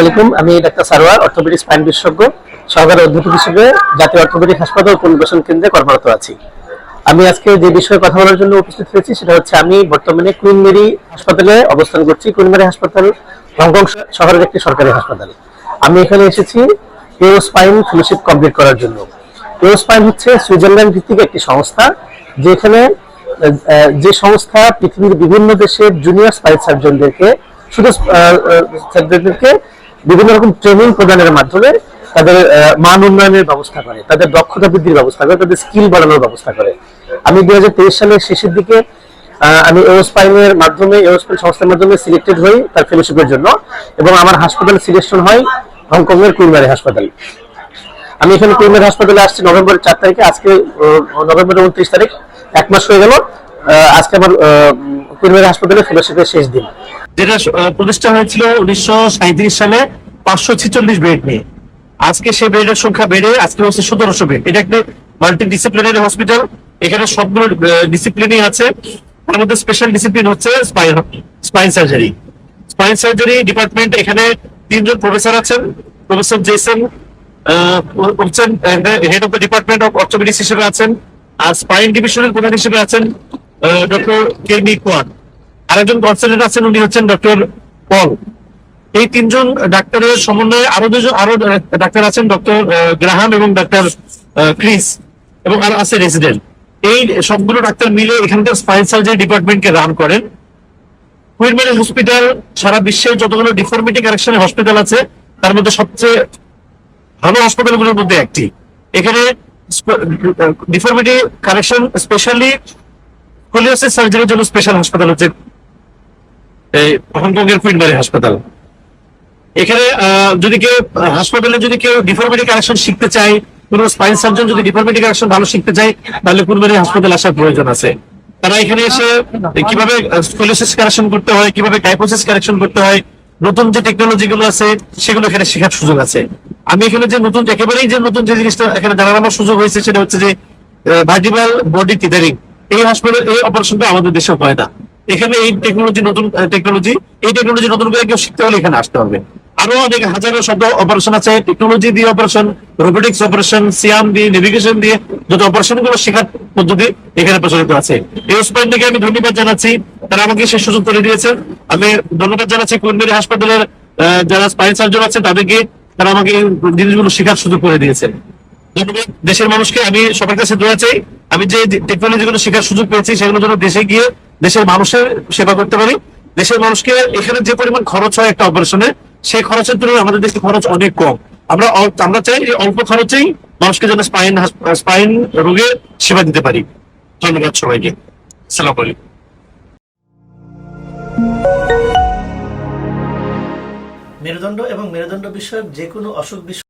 আলাইকুম, আমি doctor Sarwar orthopaedic spine বিশেষজ্ঞ, সহকারী অধ্যাপক হিসেবে জাতীয় অর্থোপেডিক হাসপাতাল কেন্দ্রে কর্মরত আছি। আমি আজকে যে বিষয়ে কথা বলার জন্য উপস্থিত হয়েছি, সেটা হচ্ছে আমি বর্তমানে কুইন মেরি হাসপাতালে অবস্থান করছি। কুইন মেরি হাসপাতাল হংকং শহরের একটি সরকারি হাসপাতাল। আমি এখানে এসেছি এরোস্পাইন ফেলোশিপ কমপ্লিট করার জন্য। এরোস্পাইন হচ্ছে সুইজারল্যান্ড ভিত্তিক একটি সংস্থা, যেখানে যে সংস্থা পৃথিবীর বিভিন্ন দেশের জুনিয়র স্পাইন সার্জনদেরকে শুধু সার্জনদেরকে বিভিন্ন রকম ট্রেনিং প্রদানের মাধ্যমে তাদের মান উন্নয়নের ব্যবস্থা করে, তাদের দক্ষতা বৃদ্ধির ব্যবস্থা করে, তাদের স্কিল বাড়ানোর ব্যবস্থা করে। আমি দুই হাজার তেইশ সালের শেষের দিকে আমি এরোস্পাইনের মাধ্যমে এরোস্পাইন সংস্থার মাধ্যমে সিলেক্টেড হই তার ফেলোশিপের জন্য, এবং আমার হাসপাতাল সিলেকশন হয় হংকংয়ের এর হাসপাতাল। আমি এখানে কুইনবারি হাসপাতালে আসছি নভেম্বরের চার তারিখে। আজকে নভেম্বরের উনত্রিশ তারিখ। এক মাস হয়ে গেল। আজকে আমার কুইনবারি হাসপাতালে ফেলোশিপের শেষ দিন। যেটা প্রতিষ্ঠা হয়েছিল উনিশশো সাঁইত্রিশ সালে পাঁচশো ছেচল্লিশ বেড নিয়ে। আজকে সেই বেডের সংখ্যা বেড়ে আজকে হচ্ছে সতেরোশো বেড। এটা একটা মাল্টি ডিসিপ্লিনারি হসপিটাল এখানে সবগুলো ডিসিপ্লিনই আছে। তার মধ্যে স্পেশাল ডিসিপ্লিন হচ্ছে spine spine surgery spine surgery department এখানে তিনজন প্রফেসর আছেন। প্রফেসর জেসন হচ্ছেন head of the department of orthopaedics হিসেবে আছেন, আর স্পাইন ডিভিশনের প্রধান হিসেবে আছেন ডক্টর কেমি কোয়ান আরেকজন কনসালটেন্ট আছেন, উনি হচ্ছেন ডক্টর পল এই তিনজন ডাক্তারের সমন্বয়ে আরও দুজন, আরও ডাক্তার আছেন ডক্টর গ্রাহাম এবং ডাক্তার ক্রিস এবং আর আছে রেসিডেন্ট এই সবগুলো ডাক্তার মিলে এখানকার স্পাইন সার্জারি ডিপার্টমেন্টকে রান করেন। কুইনম্যানের হসপিটাল সারা বিশ্বের যতগুলো ডিফর্মিটি কারেকশনের হসপিটাল আছে, তার মধ্যে সবচেয়ে ভালো হাসপাতালগুলোর মধ্যে একটি। এখানে ডিফর্মিটি কারেকশন স্পেশালি স্কোলিওসিস সার্জারির জন্য স্পেশাল হাসপাতাল হচ্ছে এই হংকং এর কুইনবারি হাসপাতাল। এখানে যদি কেউ হাসপাতালে যদি কেউ ডিফর্মিটি কারেকশন শিখতে চায়, কোনো স্পাইন সার্জন যদি ডিফর্মিটি কারেকশন ভালো শিখতে চায়, তাহলে কুইনবারি হাসপাতাল আসার প্রয়োজন আছে। তারা এখানে এসে কীভাবে স্কোলিওসিস কারেকশন করতে হয়, কীভাবে ডাইপোসিস কারেকশন করতে হয় নতুন যে টেকনোলজি গুলো আছে, সেগুলো এখানে শেখার সুযোগ আছে। আমি এখানে যে নতুন, একেবারেই যে নতুন যে জিনিসটা এখানে জানার সুযোগ হয়েছে, সেটা হচ্ছে যে ভার্টিভাল বডি টিদারিং এই হাসপাতাল এই অপারেশনটা আমাদের দেশে হয় না। এখানে এই টেকনোলজি নতুন টেকনোলজি এই টেকনোলজি নতুন করে কেউ শিখতে হলে এখানে আসতে হবে। আরও অনেক হাজারো শব্দ অপারেশন আছে। টেকনোলজি দিয়ে অপারেশন রোবোটিক্স অপারেশন সিয়াম দিয়ে নেভিগেশন দিয়ে যত অপারেশনগুলো শেখার পদ্ধতি এখানে প্রচলিত আছে। আমি ধন্যবাদ জানাচ্ছি। তারা আমাকে সে সুযোগ করে দিয়েছেন। আমি ধন্যবাদ জানাচ্ছি কুইনবেরি হাসপাতালের যারা স্পাইন সার্জন আছেন তাদেরকে। তারা আমাকে জিনিসগুলো শেখার সুযোগ করে দিয়েছেন। দেশের মানুষকে আমি সবার কাছে দোয়া চাই। আমি যে টেকনোলজি গুলো শেখার সুযোগ পেয়েছি, সেগুলো যেন দেশে গিয়ে দেশের মানুষের সেবা করতে পারি। দেশের মানুষকে এখানে যে পরিমাণ খরচ হয় একটা অপারেশনে সেই খরচের তুলনায় আমাদের দেশে খরচ অনেক কম। আমরা আমরা চাই এই অল্প খরচেই মানুষকে যেন স্পাইন স্পাইন রোগে সেবা দিতে পারি। ধন্যবাদ সবাইকে। সালাম আলাইকুম। মেরুদণ্ড এবং মেরুদণ্ড বিষয়ক যে কোনো অসুখ বিসুখ